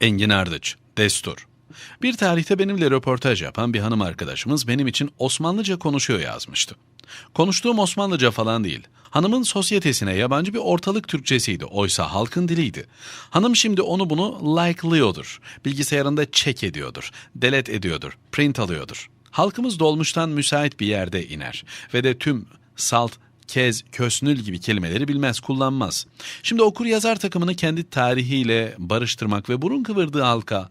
Engin Ardıç, Destur. Bir tarihte benimle röportaj yapan bir hanım arkadaşımız benim için Osmanlıca konuşuyor yazmıştı. Konuştuğum Osmanlıca falan değil. Hanımın sosyetesine yabancı bir ortalık Türkçesiydi. Oysa halkın diliydi. Hanım şimdi onu bunu like'lıyordur. Bilgisayarında check ediyordur. Delete ediyordur. Print alıyordur. Halkımız dolmuştan müsait bir yerde iner. Ve de tüm salt, kez, kösnül gibi kelimeleri bilmez, kullanmaz. Şimdi okur yazar takımını kendi tarihiyle barıştırmak ve burun kıvırdığı halka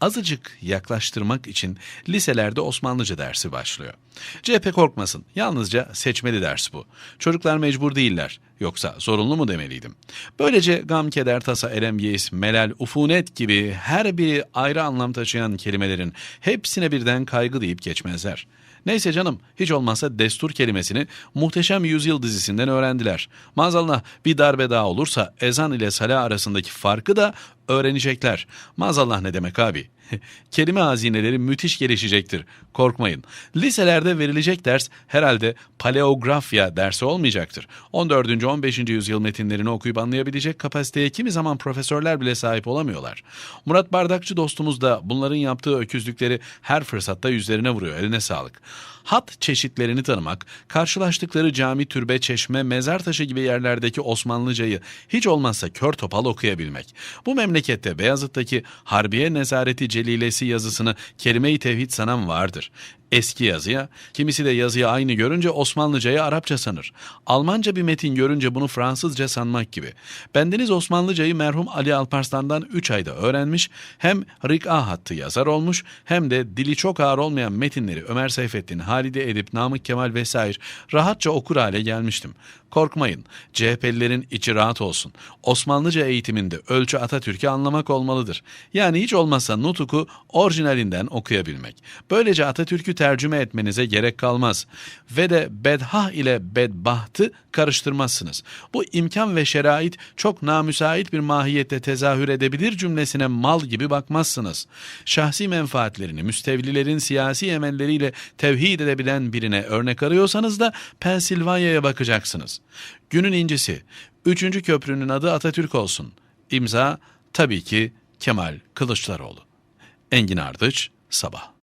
azıcık yaklaştırmak için liselerde Osmanlıca dersi başlıyor. CHP korkmasın, yalnızca seçmeli ders bu. Çocuklar mecbur değiller, yoksa zorunlu mu demeliydim. Böylece gam, keder, tasa, erem, yeis, melal, ufunet gibi her biri ayrı anlam taşıyan kelimelerin hepsine birden kaygı deyip geçmezler. Neyse canım hiç olmazsa destur kelimesini Muhteşem Yüzyıl dizisinden öğrendiler. Maazallah bir darbe daha olursa ezan ile sala arasındaki farkı da öğrenecekler. Maazallah ne demek abi? Kelime hazineleri müthiş gelişecektir. Korkmayın. Liselerde verilecek ders herhalde paleografya dersi olmayacaktır. 14. 15. yüzyıl metinlerini okuyup anlayabilecek kapasiteye kimi zaman profesörler bile sahip olamıyorlar. Murat Bardakçı dostumuz da bunların yaptığı öküzlükleri her fırsatta yüzlerine vuruyor. Eline sağlık. Hat çeşitlerini tanımak, karşılaştıkları cami, türbe, çeşme, mezar taşı gibi yerlerdeki Osmanlıcayı hiç olmazsa kör topal okuyabilmek. Bu memlekette Beyazıt'taki Harbiye Nezareti Celilesi yazısını kelime-i tevhid sanan vardır. Eski yazıya, kimisi de yazıyı aynı görünce Osmanlıcayı Arapça sanır. Almanca bir metin görünce bunu Fransızca sanmak gibi. Bendeniz Osmanlıcayı merhum Ali Alparslan'dan 3 ayda öğrenmiş, hem Rik'a hattı yazar olmuş, hem de dili çok ağır olmayan metinleri Ömer Seyfettin, Halide Edip, Namık Kemal vesaire rahatça okur hale gelmiştim. Korkmayın, CHP'lilerin içi rahat olsun. Osmanlıca eğitiminde ölçü Atatürk'ü anlamak olmalıdır. Yani hiç olmazsa Nutuk'u orijinalinden okuyabilmek. Böylece Atatürk'ü tercüme etmenize gerek kalmaz. Ve de bedhah ile bedbahtı karıştırmazsınız. Bu imkan ve şerait çok namüsait bir mahiyette tezahür edebilir cümlesine mal gibi bakmazsınız. Şahsi menfaatlerini müstevlilerin siyasi emelleriyle tevhid edebilen birine örnek arıyorsanız da Pensilvanya'ya bakacaksınız. Günün incisi, üçüncü köprünün adı Atatürk olsun. İmza tabii ki Kemal Kılıçdaroğlu. Engin Ardıç, Sabah.